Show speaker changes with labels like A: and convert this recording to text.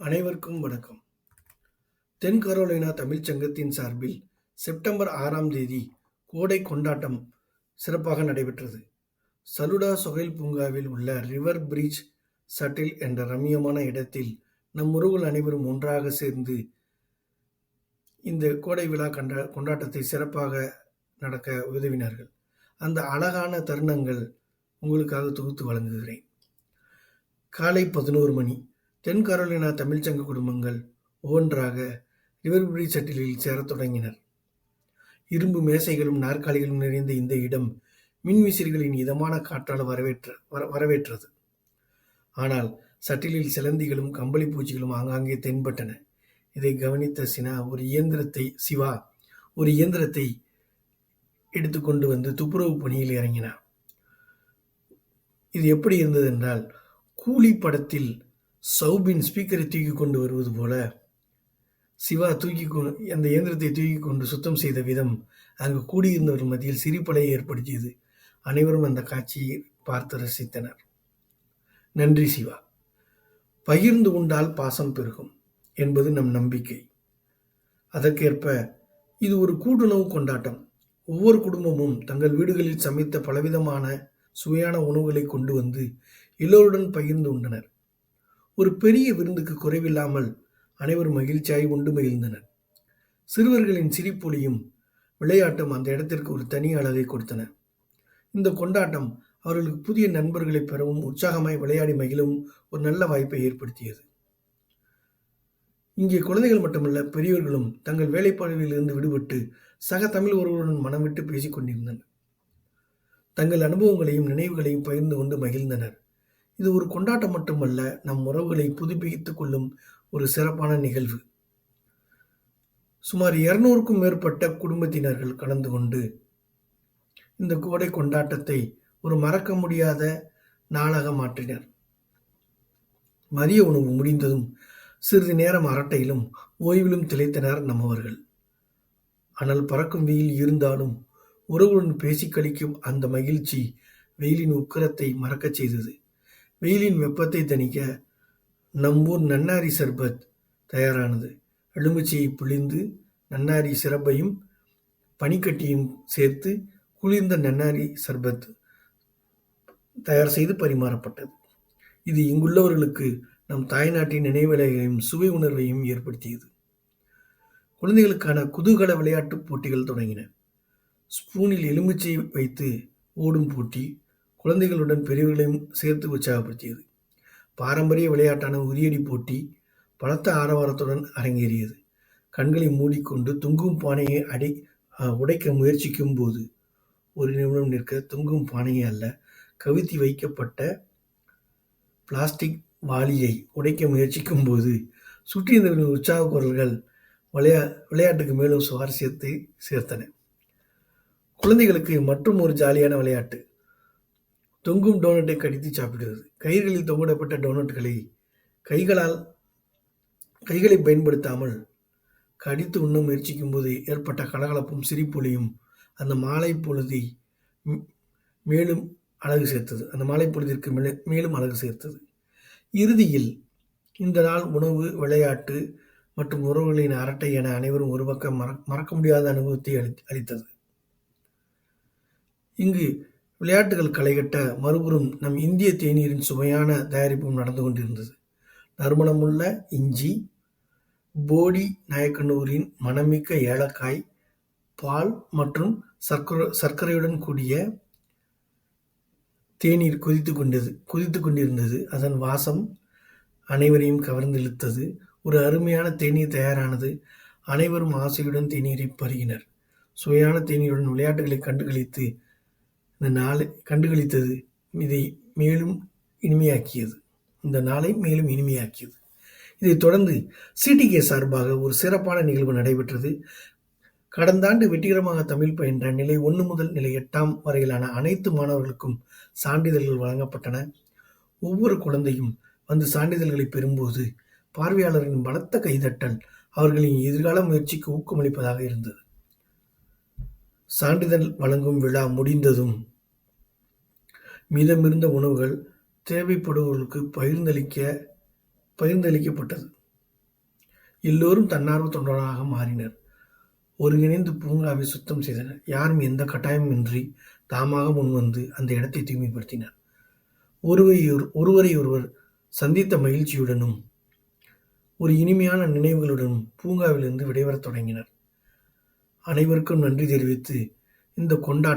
A: அனைவருக்கும் வணக்கம். தென் கரோலினா தமிழ்ச் சங்கத்தின் சார்பில் செப்டம்பர் ஆறாம் தேதி கோடை கொண்டாட்டம் சிறப்பாக நடைபெற்றது. சலுடா சொகைல் பூங்காவில் உள்ள ரிவர் பிரிட்ஜ் சட்டில் என்ற ரம்மியமான இடத்தில் நம் உறவுகள் அனைவரும் ஒன்றாக சேர்ந்து இந்த கோடை விழா கண்ட கொண்டாட்டத்தை சிறப்பாக நடக்க உதவினார்கள். அந்த அழகான தருணங்கள் உங்களுக்காக தொகுத்து வழங்குகிறேன். காலை பதினோரு மணி. தென் கரோலினா தமிழ்ச்சங்க குடும்பங்கள் ஒவ்வொன்றாக ரிவர் பிரிட்ஜ் சட்டிலில் சேரத் தொடங்கினர். இரும்பு மேசைகளும் நாற்காலிகளும் நிறைந்த இந்த இடம் மின்விசிறிகளின் இதமான காற்றால் வரவேற்ற வர வரவேற்றது. ஆனால் சட்டிலில் சிலந்திகளும் கம்பளி பூச்சிகளும் ஆங்காங்கே தென்பட்டன. இதை கவனித்த சினா ஒரு இயந்திரத்தை சிவா ஒரு இயந்திரத்தை எடுத்துக்கொண்டு வந்து துப்புரவு பணியில் இறங்கினார். இது எப்படி இருந்தது என்றால் கூலி படத்தில் சௌபின் ஸ்பீக்கரை தூக்கி கொண்டு வருவது போல சிவா தூக்கி அந்த இயந்திரத்தை தூக்கி கொண்டு சுத்தம் செய்த விதம் அங்கு கூடியிருந்தவர் மத்தியில் சிரிப்பலையை ஏற்படுத்தியது. அனைவரும் அந்த காட்சியை பார்த்து ரசித்தனர். நன்றி சிவா. பகிர்ந்து உண்டால் பாசம் பெருகும் என்பது நம் நம்பிக்கை. அதற்கேற்ப இது ஒரு கூட்டுணவு கொண்டாட்டம். ஒவ்வொரு குடும்பமும் தங்கள் வீடுகளில் சமைத்த பலவிதமான சுவையான உணவுகளை கொண்டு வந்து எல்லோருடன் பகிர்ந்து உண்டனர் ஒரு பெரிய விருந்துக்கு குறைவில்லாமல் அனைவரும் மகிழ்ச்சியாய் உண்டு மகிழ்ந்தனர். சிறுவர்களின் சிரிப்பொலியும் விளையாட்டும் அந்த இடத்திற்கு ஒரு தனி அழகை கொடுத்தன. இந்த கொண்டாட்டம் அவர்களுக்கு புதிய நண்பர்களை பெறவும் உற்சாகமாய் விளையாடி மகிழவும் ஒரு நல்ல வாய்ப்பை ஏற்படுத்தியது. இங்கே குழந்தைகள் மட்டுமல்ல பெரியவர்களும் தங்கள் வேலைப்பாடுகளிலிருந்து விடுபட்டு சக தமிழ் ஒருவருடன் மனம் விட்டு பேசிக் கொண்டிருந்தனர். தங்கள் அனுபவங்களையும் நினைவுகளையும் பகிர்ந்து கொண்டு மகிழ்ந்தனர். இது ஒரு கொண்டாட்டம் மட்டுமல்ல நம் உறவுகளை புதுப்பித்துக் கொள்ளும் ஒரு சிறப்பான நிகழ்வு. சுமார் இருநூறுக்கும் மேற்பட்ட குடும்பத்தினர்கள் கலந்து கொண்டு இந்த கோடை கொண்டாட்டத்தை ஒரு மறக்க முடியாத நாளாக மாற்றினர். மதிய உணவு முடிந்ததும் சிறிது நேரம் அரட்டையிலும் ஓய்விலும் திளைத்தனர் நம்மவர்கள் ஆனால் பறக்கும் வெயில் இருந்தாலும் உறவுடன் பேசிக் கழிக்கும் அந்த மகிழ்ச்சி வெயிலின் உக்கிரத்தை மறக்கச் செய்தது. வெயிலின் வெப்பத்தை தணிக்க நம்மூர் நன்னாரி சர்பத் தயாரானது. எலுமிச்சையை பிழிந்து நன்னாரி சிறப்பையும் பனிக்கட்டியும் சேர்த்து குளிர்ந்த நன்னாரி சர்பத் தயார் செய்து பரிமாறப்பட்டது. இது இங்குள்ளவர்களுக்கு நம் தாய்நாட்டின் நினைவலைகளையும் சுவை உணர்வையும் ஏற்படுத்தியது. குழந்தைகளுக்கான குதூகல விளையாட்டுப் போட்டிகள் தொடங்கின. ஸ்பூனில் எலுமிச்சை வைத்து ஓடும் போட்டி குழந்தைகளுடன் பெரியவர்களையும் சேர்த்து உற்சாகப்படுத்தியது. பாரம்பரிய விளையாட்டான உரியடி போட்டி பலத்த ஆரவாரத்துடன் அரங்கேறியது. கண்களை மூடிக்கொண்டு தொங்கும் பானையை அடை உடைக்க முயற்சிக்கும் போது ஒரு நிமிடம் நிற்க தொங்கும் பானையை அல்ல கவித்தி வைக்கப்பட்ட பிளாஸ்டிக் வாளியை உடைக்க முயற்சிக்கும் போது சுற்றியிருந்தவர்களின் உற்சாக குரல்கள் விளையா விளையாட்டுக்கு மேலும் சுவாரஸ்யத்தை சேர்த்தன. குழந்தைகளுக்கு மற்றும் ஒரு ஜாலியான விளையாட்டு தொங்கும் டோனட்டை கடித்து சாப்பிடுவது கயிர்களில் தொங்கிடப்பட்ட டோனட்களை கைகளால் கைகளை பயன்படுத்தாமல் கடித்து உண்ண முயற்சிக்கும் போது ஏற்பட்ட கலகலப்பும் சிரிப்பொலியும் அந்த மாலை பொழுதி மேலும் அழகு சேர்த்தது. அந்த மாலை பொழுதிற்கு மேலும் அழகு சேர்த்தது. இறுதியில் இந்த நாள் உணவு விளையாட்டு மற்றும் உறவுகளின் அரட்டை என அனைவரும் ஒரு பக்கம் மறக்க முடியாத அனுபவத்தை அளி அளித்தது. இங்கு விளையாட்டுகள் களைகட்ட மறுபுறம் நம் இந்திய தேநீரின் சுவையான தயாரிப்பும் நடந்து கொண்டிருந்தது. நறுமணமுள்ள இஞ்சி போடி நாயக்கனூரின் மணமிக்க ஏலக்காய் பால் மற்றும் சர்க்கரை சர்க்கரையுடன் கூடிய தேநீர் கொதித்து கொண்டது கொதித்து கொண்டிருந்தது. அதன் வாசம் அனைவரையும் கவர்ந்திழுத்தது. ஒரு அருமையான தேநீர் தயாரானது. அனைவரும் ஆசையுடன் தேநீரை பருகினர். சுவையான தேநீருடன் விளையாட்டுகளை கண்டுகளித்து இந்த நாளை கண்டுகளித்தது இதை மேலும் இனிமையாக்கியது. இந்த நாளை மேலும் இனிமையாக்கியது. இதைத் தொடர்ந்து சிடிகே சார்பாக ஒரு சிறப்பான நிகழ்வு நடைபெற்றது. கடந்த ஆண்டு வெற்றிகரமாக தமிழ் பயின்ற நிலை ஒன்று முதல் நிலை எட்டாம் வரையிலான அனைத்து மாணவர்களுக்கும் சான்றிதழ்கள் வழங்கப்பட்டன. ஒவ்வொரு குழந்தையும் வந்து சான்றிதழ்களை பெறும்போது பார்வையாளரின் பலத்த கைதட்டல் அவர்களின் எதிர்கால முயற்சிக்கு ஊக்கமளிப்பதாக இருந்தது. சான்றிதழ் வழங்கும் விழா முடிந்ததும் மீதமிருந்த உணவுகள் தேவைப்படுபவர்களுக்கு பகிர்ந்தளிக்க பகிர்ந்தளிக்கப்பட்டது. எல்லோரும் தன்னார்வ தொண்டராக மாறினர். ஒருங்கிணைந்து பூங்காவை சுத்தம் செய்தனர். யாரும் எந்த கட்டாயமின்றி தாமாக முன்வந்து அந்த இடத்தை தூய்மைப்படுத்தினர். ஒருவரை ஒருவரை ஒருவர் சந்தித்த மகிழ்ச்சியுடனும் ஒரு இனிமையான நினைவுகளுடனும் பூங்காவிலிருந்து விடைபெறத் தொடங்கினர். அனைவருக்கும் நன்றி தெரிவித்து இந்த கொண்டாட்டம்